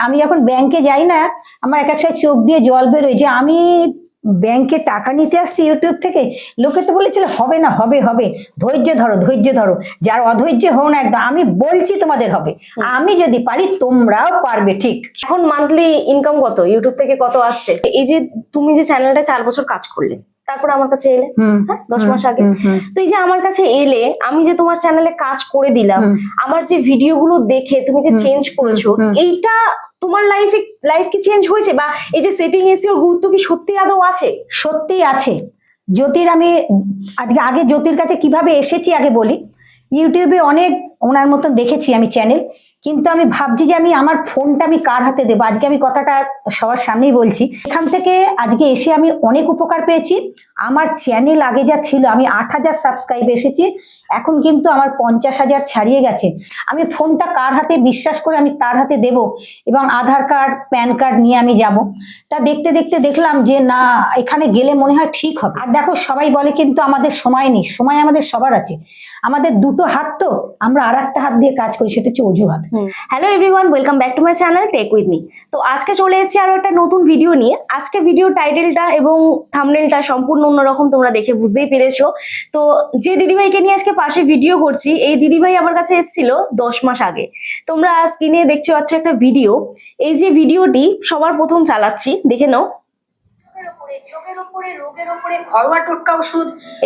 আমি যখন ব্যাংকে যাই না আমার এক এক সময় চোখ দিয়ে জল বেরোয় যে আমি ব্যাংকে টাকা নিতে আসছি ইউটিউব থেকে। লোকে তো বলেছিল হবে না হবে হবে। ধৈর্য ধরো ধৈর্য ধরো। যার অধৈর্য হও না একদম আমি বলছি তোমাদের হবে। আমি যদি পারি তোমরাও পারবে ঠিক। এখন মান্থলি ইনকাম কত? ইউটিউব থেকে কত আসছে? এই যে তুমি যে চ্যানেলটা চার বছর কাজ করলে তারপর আমার কাছে এলে। হ্যাঁ দশ মাস আগে। হুম, হুম, তো এই যে আমার কাছে এলে আমি যে তোমার চ্যানেলে কাজ করে দিলাম আমার যে ভিডিওগুলো দেখে তুমি যে চেঞ্জ করেছ। এইটা তোমার লাইফে লাইফ কি চেঞ্জ হয়েছে? বা এই যে সেটিং এসিওর গুরুত্ব কি সত্যি আদৌ আছে? সত্যি আছে। জ্যোতির আমি আজকে আগে জ্যোতির কাছে কীভাবে এসেছি আগে বলি? ইউটিউবে অনেক ওনার মতন দেখেছি আমি চ্যানেল কিন্তু আমি ভাবছি যে আমি আমার ফোনটা আমি কার হাতে দেবো? আজকে আমি কথাটা সবার সামনেই বলছি। এখান থেকে আজকে এসে আমি অনেক উপকার পেয়েছি। আমার চ্যানেল আগে যা ছিল, আমি আট হাজার সাবস্ক্রাইব এসেছি। এখন কিন্তু আমার পঞ্চাশ হাজার ছাড়িয়ে গেছে। আমি ফোনটা কার হাতে, বিশ্বাস করে আমি তার হাতে দেব এবং আধার কার্ড, প্যান কার্ড নিয়ে আমি যাব। তা দেখতে দেখতে দেখলাম যে না, এখানে গেলে মনে হয় ঠিক হবে। আর দেখো, সবাই বলে কিন্তু আমাদের সময় নেই, সময় আমাদের সবার আছে। আমাদের দুটো হাত তো, আমরা আর একটা হাত দিয়ে কাজ করি, সেটা হচ্ছে অজুহাত। Hello everyone welcome back to my channel tech with me তো আজকে চলে এসেছি আরও একটা নতুন ভিডিও নিয়ে। আজকে ভিডিও টাইটেলটা এবং থামনেলটা সম্পূর্ণ অন্যরকম তোমরা দেখে বুঝতেই পেরেছ। তো যে দিদিভাইকে নিয়ে আজকে পাশে ভিডিও করছি, এই দিদিভাই আমার কাছে এসেছিল দশ মাস আগে। তোমরা স্ক্রিনে দেখছ পাচ্ছ একটা ভিডিও এই যে ভিডিওটি সবার প্রথম চালাচ্ছি দেখে নাও।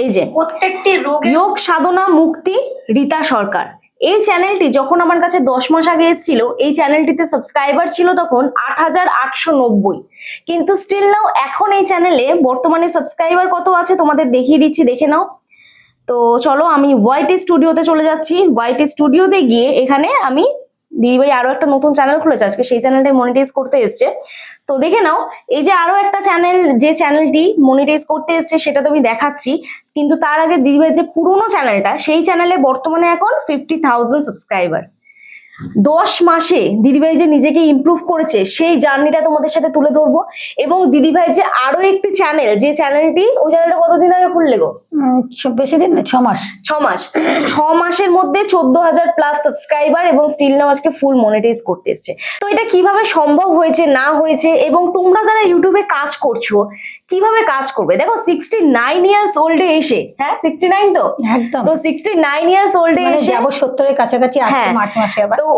এই যে প্রত্যেকটি যোগ সাধনা মুক্তি রীতা সরকার। এই চ্যানেলটি যখন আমার কাছে দশ মাস আগে এসেছিল এই চ্যানেলটিতে সাবস্ক্রাইবার ছিল তখন আট হাজার আটশো নব্বই। কিন্তু স্টিল নাও এখন এই চ্যানেলে বর্তমানে সাবস্ক্রাইবার কত আছে তোমাদের দেখিয়ে দিচ্ছি দেখে নাও। তো চলো আমি ওয়াইটি স্টুডিওতে চলে যাচ্ছি। ওয়াইটি স্টুডিওতে গিয়ে এখানে আমি দিদিভাই আরও একটা নতুন চ্যানেল খুলেছে। আজকে সেই চ্যানেলটাই মনিটাইজ করতে এসছে। তো দেখে নাও, এই যে আরও একটা চ্যানেল যে চ্যানেলটি মনিটাইজ করতে এসছে সেটা তো আমি দেখাচ্ছি, কিন্তু তার আগে দিবে যে পুরনো চ্যানেলটা সেই চ্যানেলে বর্তমানে এখন ফিফটি থাউজেন্ড সাবস্ক্রাইবার দশ মাসে দিদিভাই যে নিজেকে ইমপ্রুভ করেছে সেই জার্নিটা তোমাদের সাথে তুলে ধরবো। এবং দিদিভাই যে আরও একটি চ্যানেল যে চ্যানেলটি ওই চ্যানেলটা কতদিন আগে খুললে গো? বেশি দিন না ছ মাস। ছ মাস। ছ মাসের মধ্যে চোদ্দ হাজার প্লাস সাবস্ক্রাইবার এবং স্টিল নাও আজকে ফুল মনিটাইজ করতে এসছে। তো এটা কীভাবে সম্ভব হয়েছে না হয়েছে এবং তোমরা যারা ইউটিউবে কাজ করছ কীভাবে কাজ করবে? দেখো সিক্সটি নাইন ইয়ার্স ওল্ডে এসে হ্যাঁ? সিক্সটি নাইন তো? একদম। তো সিক্সটি নাইন ইয়ার্স ওল্ডে এসে আবার সত্তরের কাছাকাছি হ্যাঁ। মার্চ মাসে আবার। তো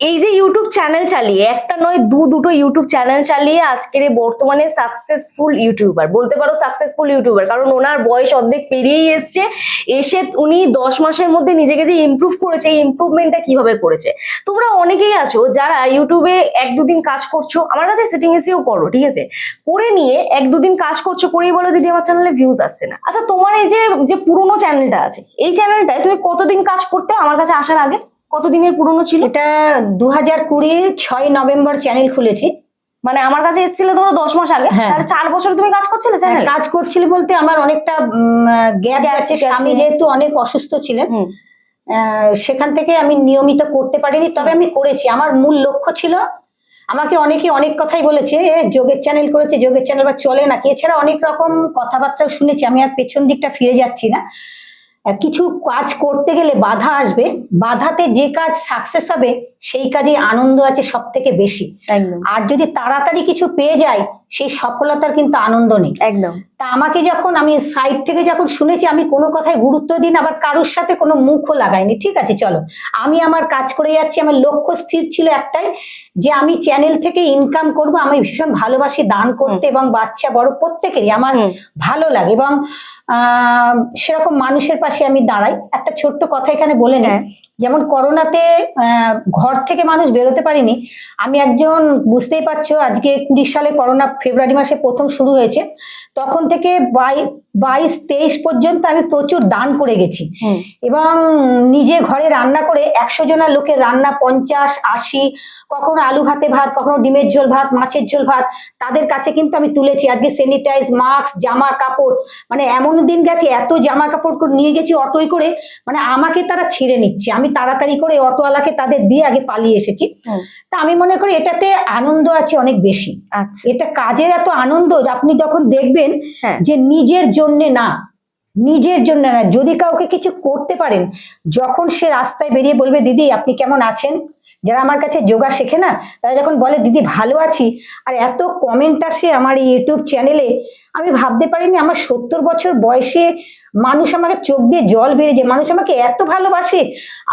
এই যে ইউটিউব চ্যানেল চালিয়ে, একটা নয়, দু দুটো ইউটিউব চ্যানেল চালিয়ে আজকের বর্তমানে সাকসেসফুল ইউটিউবার বলতে পারো সাকসেসফুল ইউটিউবার কারণ ওনার বয়স অর্ধেক পেরিয়েই এসছে। এসে উনি দশ মাসের মধ্যে নিজেকে যে ইমপ্রুভ করেছে, এই ইমপ্রুভমেন্টটা কীভাবে করেছে? তোমরা অনেকেই আছো যারা ইউটিউবে এক দুদিন কাজ করছ, আমার কাছে সেটিং এসেও করো, ঠিক আছে? করে নিয়ে এক দুদিন কাজ করছ, করেই বলো, দিদি, আমার চ্যানেলে ভিউজ আসছে না। আচ্ছা তোমার এই যে যে পুরোনো চ্যানেলটা আছে, এই চ্যানেলটায় তুমি কতদিন কাজ করতে, আমার কাছে আসার আগে? কতদিনের পুরনো ছিল? এটা দু হাজার কুড়ির ছয় নভেম্বর চ্যানেল খুলেছি। মানে আমার কাছে এসেছিল ধরো দশ মাস আগে। হ্যাঁ। তাহলে চার বছর তুমি কাজ করছিলে চ্যানেল কাজ করছিল বলতে আমার অনেকটা গ্যাপ আছে। স্বামী যেহেতু অনেক অসুস্থ ছিলেন সেখান থেকে আমি নিয়মিত করতে পারিনি। তবে আমি করেছি। আমার মূল লক্ষ্য ছিল আমাকে অনেকে অনেক কথাই বলেছে যোগের চ্যানেল করেছে যোগের চ্যানেল বা চলে না। কি এছাড়া অনেক রকম কথাবার্তাও শুনেছি। আমি আর পেছন দিকটা ফিরে যাচ্ছি না। কিছু কাজ করতে গেলে বাধা আসবে। বাধাতে যে কাজ সাকসেস হবে সেই কাজে আনন্দ আছে সব থেকে বেশি আর যদি তাড়াতাড়ি কিছু পেয়ে যায় সেই সফলতার কিন্তু আনন্দ নেই। একদম। তা আমাকে যখন আমি সাইড থেকে যখন শুনেছি আমি কোনো কথায় গুরুত্ব দিন আবার কারোর সাথে কোনো মুখও লাগাইনি। ঠিক আছে চলো। আমি আমার কাজ করে যাচ্ছি আমার লক্ষ্য স্থির ছিল একটাই যে আমি চ্যানেল থেকে ইনকাম করব আমি ভীষণ ভালোবাসি দান করতে এবং বাচ্চা বড় প্রত্যেকেরই আমার ভালো লাগে এবং সেরকম মানুষের পাশে আমি দাঁড়াই। একটা ছোট্ট কথা এখানে বলে নিই। হ্যাঁ। যেমন করোনাতে ঘর থেকে মানুষ বেরোতে পারিনি। আমি একজন বুঝতেই পারছ আজকে কুড়ি সালে করোনা ফেব্রুয়ারি মাসে প্রথম শুরু হয়েছে। তখন থেকে বাই- বাইশ তেইশ পর্যন্ত আমি প্রচুর দান করে গেছি। এবং নিজে ঘরে রান্না করে একশো জনের লোকের রান্না পঞ্চাশ আশি কখনো আলু ভাতে ভাত কখনো ডিমের ঝোল ভাত মাছের ঝোল ভাত তাদের কাছে কিন্তু আমি তুলেছি। আজকে স্যানিটাইজ মাস্ক জামা কাপড় মানে এমন দিন গেছে এত জামা কাপড় নিয়ে গেছি অটোই করে মানে আমাকে তারা ছিঁড়ে নিচ্ছে। আমি তাড়াতাড়ি করে অটোওয়ালাকে তাদের দিয়ে আগে পালিয়ে এসেছি। তা আমি মনে করি এটাতে আনন্দ আছে অনেক বেশি। আচ্ছা। এটা কাজের এত আনন্দ আপনি যখন দেখবেন হ্যাঁ। যে নিজের জন্য না, নিজের জন্য না। যদি কাউকে কিছু করতে পারেন, যখন সে রাস্তায় বেরিয়ে বলবে, দিদি, আপনি কেমন আছেন? যারা আমার কাছে যোগা শেখে না, তারা যখন বলে, দিদি, ভালো আছি। আর এত কমেন্ট আসে আমার এই ইউটিউব চ্যানেলে আমি ভাবতে পারিনি আমার সত্তর বছর বয়সে মানুষ আমাকে চোখ দিয়ে জল বেরিয়ে যায়। মানুষ আমাকে এত ভালোবাসে।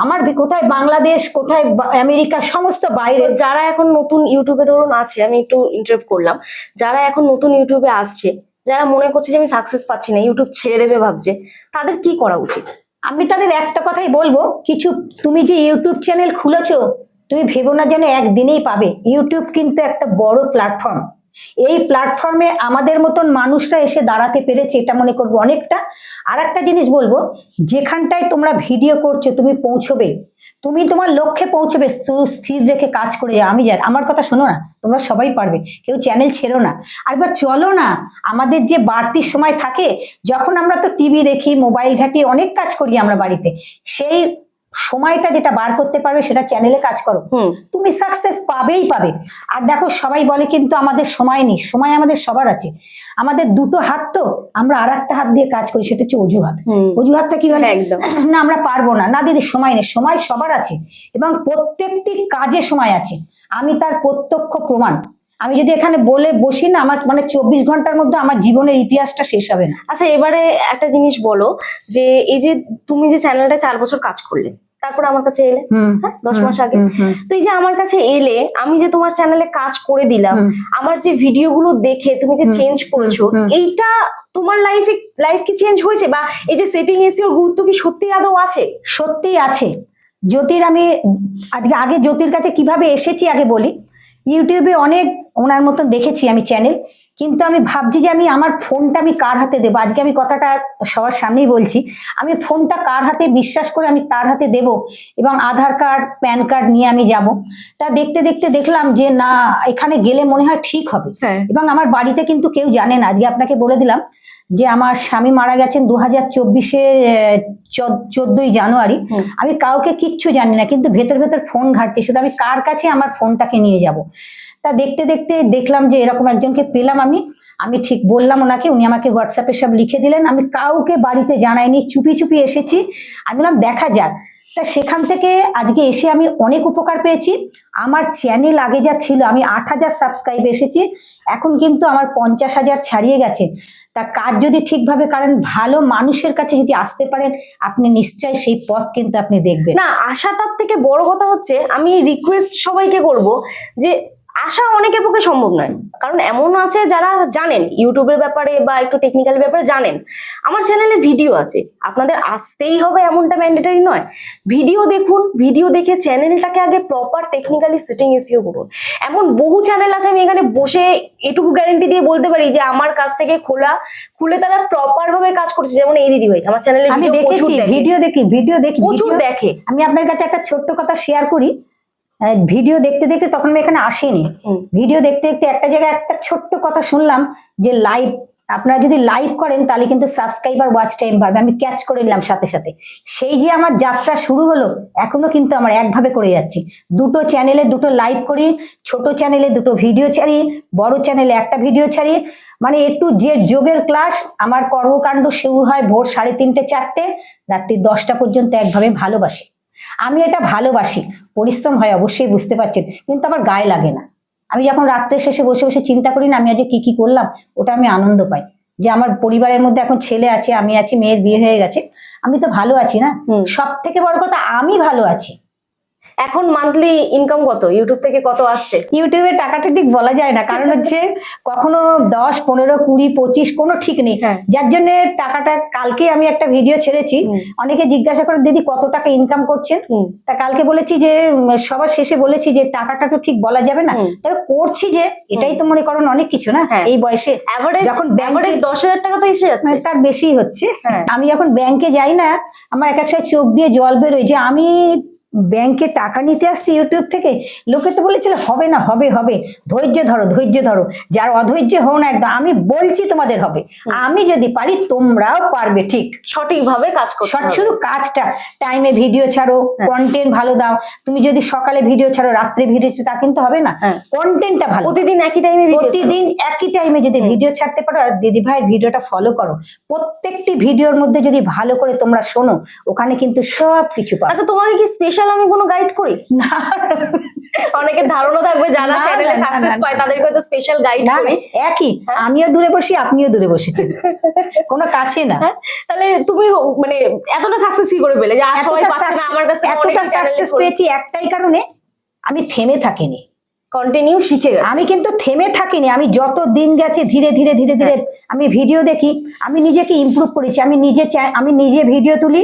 আমার কোথায় বাংলাদেশ, কোথায় আমেরিকা, সমস্ত বাইরে। যারা এখন নতুন ইউটিউবে ধরুন আছে, আমি একটু ইন্টারভিউ করলাম। যারা এখন নতুন ইউটিউবে আসছে যারা মনে করছে যে আমি সাকসেস পাচ্ছি না ইউটিউব ছেড়ে দেবে ভাবছে, তাদের কি করা উচিত? আমি তাদের একটা কথাই বলব, কিছু তুমি যে ইউটিউব চ্যানেল খুলেছো, তুমি ভেবো না যেন একদিনেই পাবে। ইউটিউব কিন্তু একটা বড় প্ল্যাটফর্ম এই প্ল্যাটফর্মে আমাদের মতন মানুষরা এসে দাঁড়াতে পেরেছে, এটা মনে করব অনেকটা। আর একটা জিনিস বলব, যেখানটায় তোমরা ভিডিও করছ, তুমি পৌঁছবে। তুমি তোমার লক্ষ্যে পৌঁছবে স্থির রেখে কাজ করে যাও। আমি জানি, আমার কথা শোনো না, তোমরা সবাই পারবে, কেউ চ্যানেল ছেড়ো না। আর চলো না, আমাদের যে বাড়তি সময় থাকে, যখন আমরা তো টিভি দেখি মোবাইল ঘাঁটি অনেক কাজ করি আমরা বাড়িতে, সেই সময়টা যেটা বার করতে পারবে সেটা চ্যানেলে কাজ করো। তুমি সাকসেস পাবেই পাবে। আর দেখো সবাই বলে কিন্তু আমাদের সময় নেই। সময় আমাদের সবার আছে। আমাদের দুটো হাত তো আমরা আর একটা হাত দিয়ে কাজ করি সেটা হচ্ছে অজুহাত। অজুহাতটা কি বলে? একদম। না আমরা পারব না। না দিদি সময় নেই। সময় সবার আছে। এবং প্রত্যেকটি কাজে সময় আছে। আমি তার প্রত্যক্ষ প্রমাণ। আমি যদি এখানে বলে বসি না আমার মানে চব্বিশ ঘণ্টার মধ্যে আমার জীবনের ইতিহাসটা শেষ হবে না। আচ্ছা এবারে একটা জিনিস বলো যে এই যে তুমি যে চ্যানেলটা চার বছর কাজ করলে তারপর আমার কাছে এলে? হ্যাঁ, দশ মাস আগে। তো এই যে আমার কাছে এলে আমি যে তোমার চ্যানেলে কাজ করে দিলাম আমার যে ভিডিওগুলো দেখে তুমি যে চেঞ্জ করেছ। এইটা তোমার লাইফে লাইফ কি চেঞ্জ হয়েছে? বা এই যে সেটিং এসিওর গুরুত্ব কি সত্যি আদৌ আছে? সত্যিই আছে। জ্যোতির আমি আজকে আগে জ্যোতির কাছে কীভাবে এসেছি আগে বলি? ইউটিউবে অনেক ওনার মতন দেখেছি আমি চ্যানেল কিন্তু আমি ভাবছি যে আমি আমার ফোনটা আমি কার হাতে দেবো? আজকে আমি কথাটা সবার সামনেই বলছি আমি ফোনটা কার হাতে বিশ্বাস করে আমি তার হাতে দেব? এবং আধার কার্ড প্যান কার্ড নিয়ে আমি যাব। তা দেখতে দেখতে দেখলাম যে না এখানে গেলে মনে হয় ঠিক হবে। হ্যাঁ। এবং আমার বাড়িতে কিন্তু কেউ জানে না আজকে আপনাকে বলে দিলাম যে আমার স্বামী মারা গেছেন দু হাজার চব্বিশে চোদ্দই জানুয়ারি। আমি কাউকে কিচ্ছু জানি না কিন্তু ভেতর ভেতর ফোন ঘাটছি। শুধু আমি কার কাছে আমার ফোনটাকে নিয়ে যাব? তা দেখতে দেখতে দেখলাম যে এরকম একজনকে পেলাম আমি। আমি ঠিক বললাম ওনাকে উনি আমাকে হোয়াটসঅ্যাপে সব লিখে দিলেন। আমি কাউকে বাড়িতে জানাইনি চুপি চুপি এসেছি। আমি বললাম দেখা যাক। তা সেখান থেকে আজকে এসে আমি অনেক উপকার পেয়েছি। আমার চ্যানেল আগে যা ছিল আমি আট হাজার সাবস্ক্রাইব এসেছি। এখন কিন্তু আমার পঞ্চাশ হাজার ছাড়িয়ে গেছে। তা কাজ যদি ঠিকভাবে করেন, ভালো মানুষের কাছে যদি আসতে পারেন, আপনি নিশ্চয়ই সেই পথ কিন্তু আপনি দেখবেন। না, আশাটার থেকে বড় কথা হচ্ছে, আমি রিকোয়েস্ট সবাইকে করব যে আশা অনেকের পক্ষে সম্ভব নয়। কারণ এমন আছে যারা জানেন ইউটিউবের ব্যাপারে বা একটু টেকনিক্যাল ব্যাপারে জানেন। আমার চ্যানেলে ভিডিও আছে। আপনাদের আসতেই হবে এমনটা ম্যান্ডেটারি নয়। ভিডিও দেখুন ভিডিও দেখে চ্যানেলটাকে আগে প্রপার টেকনিক্যালি সেটিং এসিও করুন। এমন বহু চ্যানেল আছে আমি এখানে বসে এটুকু গ্যারেন্টি দিয়ে বলতে পারি যে আমার কাছ থেকে খোলা খুলে তারা প্রপার ভাবে কাজ করছে। যেমন এই দিদি ভাই আমার চ্যানেলে আমি ভিডিও প্রচুর দেখেছি ভিডিও দেখি ভিডিও দেখি প্রচুর দেখে। আমি আপনার কাছে একটা ছোট্ট কথা শেয়ার করি। ভিডিও দেখতে দেখতে তখন আমি এখানে আসিনি। ভিডিও দেখতে দেখতে একটা জায়গায় একটা ছোট্ট কথা শুনলাম যে লাইভ আপনারা যদি লাইভ করেন তাহলে কিন্তু সাবস্ক্রাইবার ওয়াচ টাইম বাড়বে। আমি ক্যাচ করে নিলাম সাথে সাথে। সেই যে আমার যাত্রা শুরু হলো এখনও কিন্তু আমার একভাবে করে যাচ্ছি। দুটো চ্যানেলে দুটো লাইভ করি ছোট চ্যানেলে দুটো ভিডিও ছাড়ি বড় চ্যানেলে একটা ভিডিও ছাড়ি। মানে একটু যে যোগের ক্লাস আমার কর্মকাণ্ড শুরু হয় ভোর সাড়ে তিনটে চারটে রাত্রি দশটা পর্যন্ত একভাবে ভালোবাসি। আমি এটা ভালোবাসি। পরিশ্রম হয় অবশ্যই বুঝতে পারছেন। কিন্তু আমার গায়ে লাগে না। আমি যখন রাত্রের শেষে বসে বসে চিন্তা করি না আমি আজকে কি কি করলাম ওটা আমি আনন্দ পাই। যে আমার পরিবারের মধ্যে এখন ছেলে আছে আমি আছি মেয়ের বিয়ে হয়ে গেছে আমি তো ভালো আছি না। সব থেকে বড় কথা আমি ভালো আছি। এখন মান্থলি ইনকাম কত ইউটিউব থেকে কত আসছে ইউটিউবে টাকাটা ঠিক বলা যায় না কারণ হচ্ছে কখনো দশ পনেরো কুড়ি পঁচিশ কোনো ঠিক নেই হ্যাঁ। যার জন্য টাকাটা কালকে আমি একটা ভিডিও ছেড়েছি অনেকে জিজ্ঞাসা করে দিদি কত টাকা ইনকাম করছেন। তা কালকে বলেছি যে সবার শেষে বলেছি যে টাকাটা তো ঠিক বলা যাবে না। তবে করছি যে এটাই তো মনে করেন অনেক কিছু না হ্যাঁ। এই বয়সে যখন অ্যাভারেজ দশ হাজার টাকা তো এসে যাচ্ছে মানে তার বেশি হচ্ছে হ্যাঁ। আমি যখন ব্যাংকে যাই না আমার এক এক সময় চোখ দিয়ে জল বেরোয় যে আমি ব্যাংকে টাকা নিতে আসছি ইউটিউব থেকে লোকে তো বলেছিল হবে না হবে হবে। ধৈর্য ধরো ধৈর্য ধরো। যার অধৈর্য হও না একদম আমি বলছি তোমাদের হবে। আমি যদি পারি তোমরাও পারবে ঠিক। সঠিকভাবে কাজ হবে। শুধু কাজটা টাইমে ভিডিও ছাড়ো হ্যাঁ। কন্টেন্ট ভালো দাও। তুমি যদি সকালে ভিডিও ছাড়ো রাত্রে ভিডিও ছাড়ো তা কিন্তু হবে না। হ্যাঁ। কন্টেন্টটা ভালো। প্রতিদিন একই টাইমে প্রতিদিন একই টাইমে যদি ভিডিও ছাড়তে পারো আর দিদি ভাইয়ের ভিডিওটা ফলো করো। প্রত্যেকটি ভিডিওর মধ্যে যদি ভালো করে তোমরা শোনো ওখানে কিন্তু সব কিছু পাবে। আচ্ছা তোমাকে কি স্পেশাল স্পেশাল আমি কোনো গাইড করি? না। অনেকের ধারণা থাকবে যারা চ্যানেলে সাকসেস পায় তাদেরকে হয়তো স্পেশাল গাইড করি একই। আমিও দূরে বসি আপনিও দূরে বসেছেন কোনো কাছে না। হ্যাঁ? তাহলে তুমি মানে এতটা সাকসেস কি করে পেলে? যে আর সবাই পাচ্ছে না আমার কাছে এতটা সাকসেস পেয়েছি একটাই কারণে আমি থেমে থাকিনি। কন্টিনিউ শিখে গেছে। আমি কিন্তু থেমে থাকিনি আমি যত দিন গেছে ধীরে ধীরে ধীরে ধীরে আমি ভিডিও দেখি আমি নিজেকে ইমপ্রুভ করেছি আমি নিজে আমি নিজে ভিডিও তুলি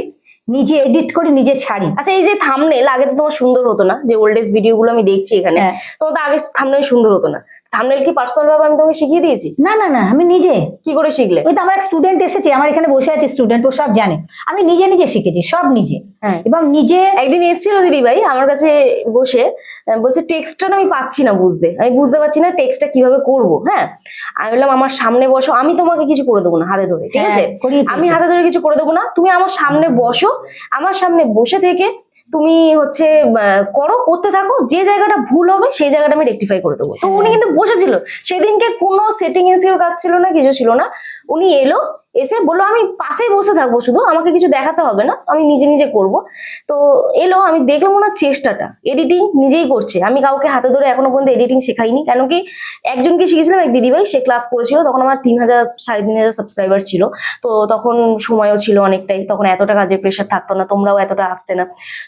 নিজে এডিট করে নিজে ছাড়ি আচ্ছা এই যে থামনেল আগে তো তোমার সুন্দর হতো না যে ওল্ড এজ ভিডিও গুলো আমি দেখছি এখানে হ্যাঁ। তোমার তো আগে থামনেল সুন্দর হতো না থামনেল কি পার্সোনাল ভাবে আমি তোমাকে শিখিয়ে দিয়েছি? না না না আমি নিজে। কি করে শিখলে? ওই তো আমার স্টুডেন্ট এসেছে আমার এখানে বসে আছে স্টুডেন্ট ও সব জানে। আমি নিজে নিজে শিখেছি সব নিজে। হ্যাঁ। এবং নিজে একদিন এসেছিল দিদি ভাই আমার কাছে বসে বলছে টেক্সটটা আমি পাচ্ছি না বুঝতে। আমি বুঝতে পারছি না টেক্সটটা কীভাবে করব হ্যাঁ? আমি বললাম আমার সামনে বসো আমি তোমাকে কিছু করে দেবো না হাতে ধরে ঠিক হ্যাঁ, আছে? আমি হাতে ধরে কিছু করে দেবো না তুমি আমার সামনে বসো আমার সামনে বসে থেকে তুমি হচ্ছে আহ, করো করতে থাকো যে জায়গাটা ভুল হবে সেই জায়গাটা আমি রেকটিফাই করে দেবো। তো উনি কিন্তু বসেছিল। সেদিনকে কোনো সেটিং এসিওর কাজ ছিল না কিছু ছিল না। উনি এলো এসে বলল, আমি পাশে বসে থাকব শুধু, আমাকে কিছু দেখাতে হবে না, আমি নিজে নিজে করব। তো এলো, আমি দেখলাম ওনার চেষ্টাটা এডিটিং নিজেই করছে। আমি কাউকে হাতে ধরে এখনও পর্যন্ত এডিটিং শেখাইনি, কেন কি একজনকে শিখেছিলাম এক দিদিভাই, সে ক্লাস করেছিল, তখন আমার তিন হাজার, সাড়ে তিন হাজার সাবস্ক্রাইবার ছিল। তো তখন সময়ও ছিল অনেকটাই, তখন এতটা কাজের প্রেশার থাকতো না, তোমরাও এতটা আসতে না।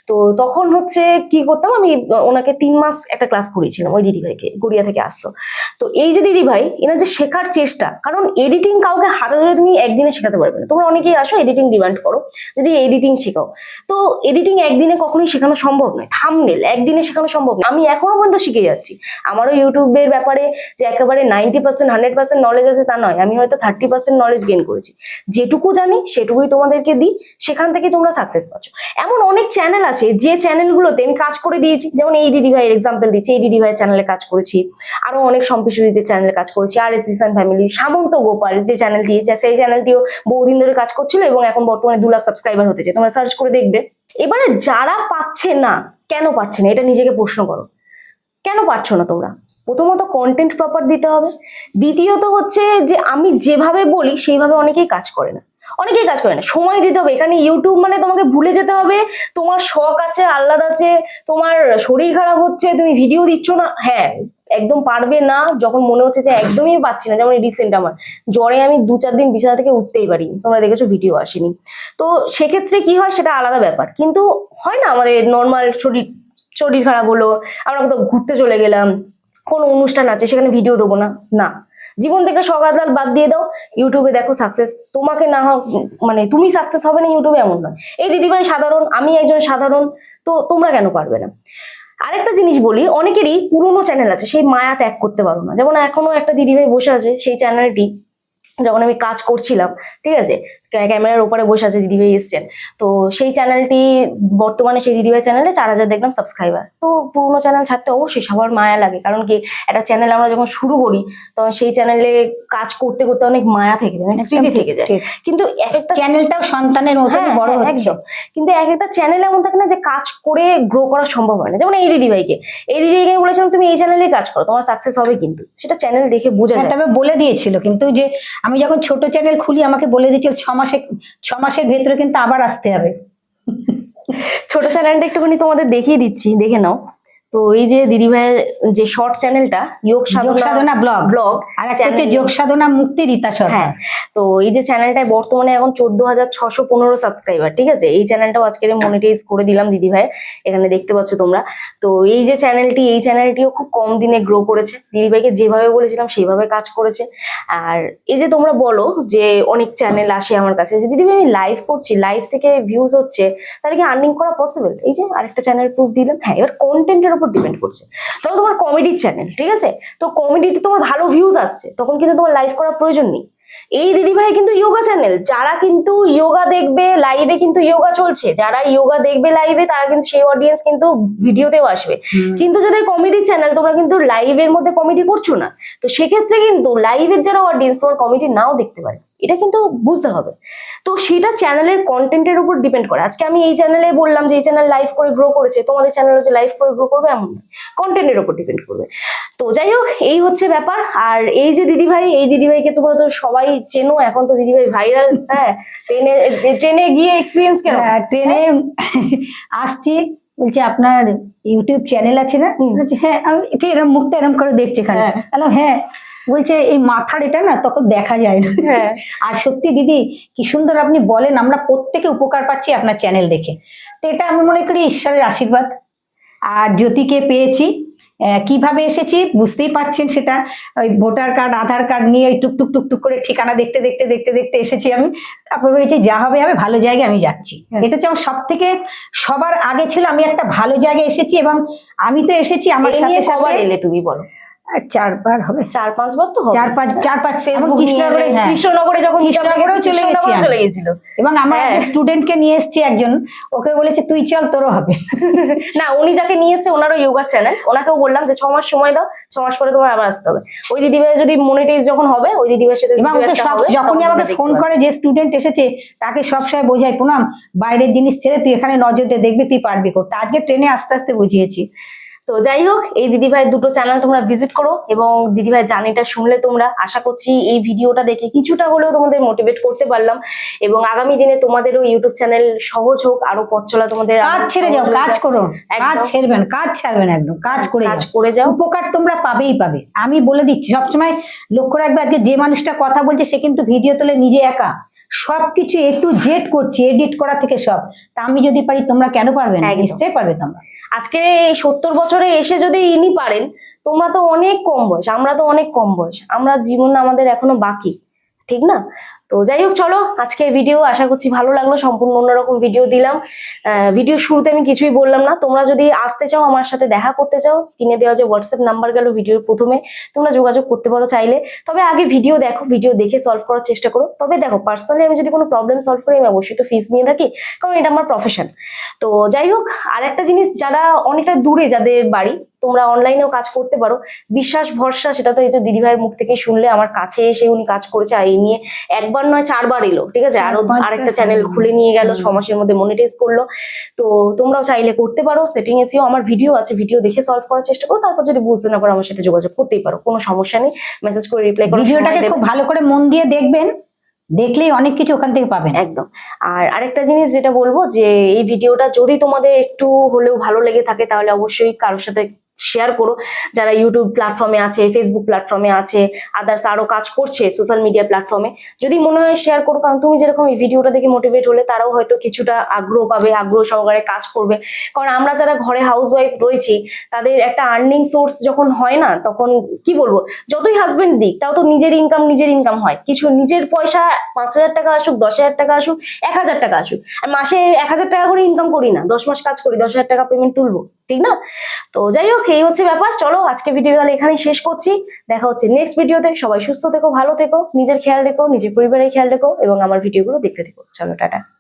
তো তখন হচ্ছে কি করতাম, আমি ওনাকে তিন মাস একটা ক্লাস করিয়েছিলাম, ওই দিদিভাইকে, গড়িয়া থেকে আসতো তো এই যে দিদিভাই, এনার যে শেখার চেষ্টা, কারণ এডিটিং কাউকে হাতে ধরে তুমি একদিনে শেখাতে পারবে না। তোমরা অনেকেই আসো এডিটিং ডিমান্ড করো, যদি এডিটিং শেখাও। তো এডিটিং একদিনে কখনোই শেখানো সম্ভব নয়। থামনেল একদিনে শেখানো সম্ভব নয়। আমি এখনও পর্যন্ত শিখে যাচ্ছি। আমারও ইউটিউবের ব্যাপারে যে একেবারে ninety percent hundred percent knowledge আছে তা নয়। আমি হয়তো থার্টি পার্সেন্ট নলেজ গেন করেছি। যেটুকু জানি, সেটুকুই তোমাদেরকে দিই। সেখান থেকে তোমরা সাকসেস পাচ্ছ। এমন অনেক চ্যানেল আছে, যে চ্যানেলগুলোতে আমি কাজ করে দিয়েছি। যেমন এই দিদি ভাইয়ের এক্সাম্পল দিচ্ছি। এই দিদি ভাইয়ের চ্যানেলে কাজ করেছি। আরও অনেক সম্পিসুরিদের চ্যানেলে কাজ করেছি। আর এস রিসান ফ্যামিলি সামন্ত গোপাল যে চ্যানেলটি সেই চ্যানেলটিও বহুদিন ধরে কাজ করছিল এবং এখন বর্তমানে দু লাখ সাবস্ক্রাইবার হতেছে তোমরা সার্চ করে দেখবে। এবারে যারা পাচ্ছে না, কেন পাচ্ছে না? এটা নিজেকে প্রশ্ন করো। কেন পারছ না তোমরা? প্রথমত কন্টেন্ট প্রপার দিতে হবে। দ্বিতীয়ত হচ্ছে যে আমি যেভাবে বলি, সেইভাবে অনেকেই কাজ করে না। অনেকেই কাজ করে না। সময় দিতে হবে। এখানে ইউটিউব মানে তোমাকে ভুলে যেতে হবে। তোমার শখ আছে, আহ্লাদ আছে, তোমার শরীর খারাপ হচ্ছে, তুমি ভিডিও দিচ্ছ না। হ্যাঁ একদম পারবে না, যখন মনে হচ্ছে যে একদমই পাচ্ছি না, যেমন রিসেন্ট আমার। জ্বরে আমি দু চার দিন বিছানা থেকে উঠতেই পারি, তোমরা দেখেছ ভিডিও আসেনি। তো সেক্ষেত্রে কি হয় সেটা আলাদা ব্যাপার। কিন্তু হয় না আমাদের নর্মাল শরীর শরীর খারাপ হলো, আমরা কোথাও ঘুরতে চলে গেলাম, কোনো অনুষ্ঠান আছে, সেখানে ভিডিও দেবো না না। জীবন থেকে সকাল বাদ দিয়ে দাও ইউটিউবে দেখো সাকসেস তোমাকে না মানে তুমি সাকসেস হবে না ইউটিউবে এমন নয়। এই দিদিভাই সাধারণ, আমি একজন সাধারণ, তো তোমরা কেন পারবে না? আরেকটা জিনিস বলি, অনেকেরই পুরোনো চ্যানেল আছে, সেই মায়া ত্যাগ করতে পারো না। যেমন এখনও একটা দিদিভাই বসে আছে, সেই চ্যানেলটি যখন আমি কাজ করছিলাম, ঠিক আছে? ক্যামেরার ওপরে বসে আছে দিদিভাই এসছেন। তো সেই চ্যানেলটি বর্তমানে সেই দিদিভাই চ্যানেলে চার হাজার দেখলাম সাবস্ক্রাইবার তো পুরোনো চ্যানেল ছাড়তে অবশ্যই সবার মায়া লাগে কারণ কি একটা চ্যানেল আমরা যখন শুরু করি তখন সেই চ্যানেলে কাজ করতে করতে অনেক মায়া থেকে যায় স্মৃতি থেকে যায়। কিন্তু এক একটা চ্যানেলটাও সন্তানের মতনই হ্যাঁ, বড় হ্যাঁ, একদম। কিন্তু এক একটা চ্যানেল এমন থাকে না যে কাজ করে গ্রো করা সম্ভব হয় না। যেমন এই দিদিভাইকে। এই দিদিভাইকে বলেছিলাম তুমি এই চ্যানেলে কাজ করো তোমার সাকসেস হবে কিন্তু। সেটা চ্যানেল দেখে বোঝা হ্যাঁ তবে বলে দিয়েছিল কিন্তু যে আমি যখন ছোট চ্যানেল খুলি আমাকে বলে দিয়েছিল ছ মাসে ছ মাসের ভেতরে কিন্তু আবার আসতে হবে। ছোট চ্যানেলটা একটুখানি তোমাদের দেখিয়ে দিচ্ছি, দেখে নাও। তো এই যে দিদিভাইয়ের যে শর্ট চ্যানেলটা যোগ সাধনা ব্লগ ব্লগ আর যোগ সাধনা মুক্তি রীতা সরকার। হ্যাঁ তো এই যে চ্যানেলটায় বর্তমানে এখন চোদ্দ হাজার ছশো পনেরো সাবস্ক্রাইবার ঠিক আছে? এই চ্যানেলটাও আজকে মনিটাইজ করে দিলাম দিদি ভাই এখানে দেখতে পাচ্ছ তোমরা। তো এই যে চ্যানেলটি এই চ্যানেলটিও খুব কম দিনে গ্রো করেছে। দিদি ভাইকে যেভাবে বলেছিলাম সেইভাবে কাজ করেছে। আর এই যে তোমরা বলো যে অনেক চ্যানেল আসে আমার কাছে যে দিদি ভাই আমি লাইভ করছি লাইভ থেকে ভিউজ হচ্ছে তাহলে কি আর্নিং করা পসিবল এই যে আরেকটা চ্যানেল প্রুফ দিলাম। হ্যাঁ এবার কন্টেন্টের উপর ডিপেন্ড করছে। ধরো তোমার কমেডির চ্যানেল ঠিক আছে? তো কমেডিতে তোমার ভালো ভিউজ আসছে তখন কিন্তু তোমার লাইভ করার প্রয়োজন নেই। এই দিদি ভাই কিন্তু ইয়োগা চ্যানেল যারা কিন্তু ইয়োগা দেখবে লাইভে কিন্তু ইয়োগা চলছে। যারা ইয়োগা দেখবে লাইভে তারা কিন্তু সেই অডিয়েন্স কিন্তু ভিডিওতেও আসবে। কিন্তু যাদের কমেডি চ্যানেল তোমরা কিন্তু লাইভের মধ্যে কমেডি করছ না। তো সেক্ষেত্রে কিন্তু লাইভের যারা অডিয়েন্স তোমার কমেডি নাও দেখতে পারে। এটা কিন্তু বুঝতে হবে। তো সেটা চ্যানেলের কন্টেন্টের উপর ডিপেন্ড করে। আজকে আমি এই চ্যানেলে বললাম যে এই চ্যানেল লাইভ করে গ্রো করেছে তোমাদের চ্যানেল হচ্ছে লাইভ করে গ্রো করবে এমন কন্টেন্টের উপর ডিপেন্ড করবে। তো যাই হোক এই হচ্ছে ব্যাপার। আর এই যে দিদিভাই এই দিদিভাইকে তোমরা তো সবাই চেনো এখন তো দিদিভাই ভাইরাল হ্যাঁ? ট্রেনে ট্রেনে গিয়ে এক্সপিরিয়েন্স কেন? হ্যাঁ, ট্রেনে আসছি বলছে আপনার ইউটিউব চ্যানেল আছে না? হ্যাঁ আমি এরম মুখটা এরম করে দেখছে এখানে হ্যাঁ। বলছে এই মাথার এটা না তখন দেখা যায় না। হ্যাঁ। আর সত্যি দিদি কি সুন্দর আপনি বলেন আমরা প্রত্যেকে উপকার পাচ্ছি আপনার চ্যানেল দেখে। তো এটা আমি মনে করি ঈশ্বরের আশীর্বাদ। আর জ্যোতিকে পেয়েছি। কীভাবে এসেছি বুঝতেই পাচ্ছেন সেটা। ওই ভোটার কার্ড আধার কার্ড নিয়ে ওই টুকটুক টুকটুক করে ঠিকানা দেখতে দেখতে দেখতে দেখতে এসেছি আমি। তারপর হয়েছে যা হবে হবে ভালো জায়গায় আমি যাচ্ছি। হ্যাঁ। এটা হচ্ছে আমার সব থেকে সবার আগে ছিল আমি একটা ভালো জায়গায় এসেছি এবং আমি তো এসেছি আমার সাথে সাথে এলে তুমি বলো। চারবার হবে। চার পাঁচবার তো চার পাঁচ চার পাঁচ ফেসবুক কৃষ্ণনগরে হ্যাঁ। কৃষ্ণনগরে যখন কৃষ্ণনগরেও চলে গেছি চলে গেছিল। এবং আমার হ্যাঁ। স্টুডেন্টকে নিয়ে এসেছি একজন। ওকে বলেছে তুই চল তোরও হবে। না উনি যাকে নিয়ে এসে ওনারও যোগার চ্যানেল ওনাকেও বললাম যে ছ মাস সময় দাও ছ মাস পরে তোমার আবার আসতে হবে। ওই দিদিভাই যদি মনিটাইজ যখন হবে ওই দিদিভাইয়ের সাথে এবং ওকে সব যখনই আমাকে ফোন করে যে স্টুডেন্ট এসেছে তাকে সবসময় বোঝাই পুনাম বাইরের জিনিস ছেড়ে তুই এখানে নজর দিয়ে দেখবি তুই পারবি করতে আজকে ট্রেনে আস্তে আস্তে বুঝিয়েছি। তো যাই হোক এই দিদিভাই দুটো চ্যানেল তোমরা ভিজিট করো এবং দিদিভাই জার্নিটা শুনলে তোমরা আশা করছি এই ভিডিওটা দেখে কিছুটা হলেও তোমাদের মোটিভেট করতে পারলাম এবং আগামী দিনে তোমাদেরও ইউটিউব চ্যানেল সহজ হোক আরও পথ চলা তোমাদের কাজ ছেড়ে যাও কাজ। করো। কাজ ছেড়বেন কাজ ছাড়বেন একদম কাজ করে কাজ করে যাও উপকার তোমরা পাবেই পাবে আমি বলে দিচ্ছি সবসময় লক্ষ্য রাখবে আজকে যে মানুষটা কথা বলছে সে কিন্তু ভিডিও তোলে নিজে একা সবকিছু এ টু জেড করছে এডিট করা থেকে সব তা আমি যদি পারি তোমরা কেন পারবে না। নিশ্চয়ই পারবে তোমরা আজকে এই সত্তর বছরে এসে যদি ইনি পারেন, তোমরা তো অনেক কম বয়স, আমরা তো অনেক কম বয়স, আমরা জীবন আমাদের এখনও বাকি, ঠিক না? তো যাই হোক, চলো আজকে ভিডিও আশা করছি ভালো লাগল, সম্পূর্ণ অন্যরকম ভিডিও দিলাম। ভিডিও শুরুতে আমি কিছুই বললাম না। তোমরা যদি আসতে চাও, আমার সাথে দেখা করতে চাও স্ক্রিনে দেওয়া যে হোয়াটসঅ্যাপ নাম্বার গেল ভিডিওর প্রথমে, তোমরা যোগাযোগ করতে পারো চাইলে। তবে আগে ভিডিও দেখো ভিডিও দেখে সলভ করার চেষ্টা করো। তবে দেখো পার্সোনালি আমি যদি কোনো প্রবলেম সলভ করি, আমি অবশ্যই তো ফিস নিয়ে থাকি, কারণ এটা আমার প্রফেশন তো যাই হোক আর একটা জিনিস, যারা অনেকটা দূরে যাদের বাড়ি তোমরা অনলাইনেও কাজ করতে পারো। বিশ্বাস ভরসা সেটা তো এই যে দিদিভাইয়ের মুখ থেকে শুনলে আমার কাছে এসে উনি কাজ করেছে আর এই নিয়ে একবার নয় চারবার এলো ঠিক আছে? আরও আরেকটা চ্যানেল খুলে নিয়ে গেল ছ মাসের মধ্যে মনিটাইজ করল। তো তোমরাও চাইলে করতে পারো সেটিং এসেও আমার ভিডিও আছে ভিডিও দেখে সলভ করার চেষ্টা করো তারপর যদি বুঝতে না পারো আমার সাথে যোগাযোগ করতেই পারো কোনো সমস্যা নেই। মেসেজ করে রিপ্লাই করো ভিডিওটাকে খুব ভালো করে মন দিয়ে দেখবেন দেখলেই অনেক কিছু ওখান থেকে পাবেন। একদম। আর আরেকটা জিনিস যেটা বলব যে এই ভিডিওটা যদি তোমাদের একটু হলেও ভালো লেগে থাকে তাহলে অবশ্যই কারোর সাথে শেয়ার করো। যারা ইউটিউব প্ল্যাটফর্মে আছে ফেসবুক প্ল্যাটফর্মে আছে আদার্স আরও কাজ করছে সোশ্যাল মিডিয়া প্ল্যাটফর্মে যদি মনে হয় শেয়ার করো, কারণ তুমি যেরকম এই ভিডিওটা দেখে মোটিভেট হলে তারাও হয়তো কিছুটা আগ্রহ পাবে, আগ্রহ সহকারে কাজ করবে। কারণ আমরা যারা ঘরে হাউস ওয়াইফ রয়েছি, তাদের একটা আর্নিং সোর্স যখন হয় না, তখন কি বলব? যতই হাজবেন্ড দিক, তাও তো নিজের ইনকাম নিজের ইনকাম হয়। কিছু নিজের পয়সা পাঁচ হাজার টাকা আসুক, দশ হাজার টাকা আসুক, এক হাজার টাকা আসুক। আর মাসে এক হাজার টাকা করে ইনকাম করি না, দশ মাস কাজ করি, দশ হাজার টাকা পেমেন্ট তুলবো। ঠিক না? তো যাই হোক, এই হচ্ছে ব্যাপার। চলো, আজকে ভিডিও তাহলে এখানেই শেষ করছি। দেখা হচ্ছে নেক্সট ভিডিওতে সবাই সুস্থ থেকো, ভালো থেকো, নিজের খেয়াল রেখো, নিজের পরিবারের খেয়াল রেখো এবং আমার ভিডিওগুলো দেখতে থেকো। চলো, টাটা।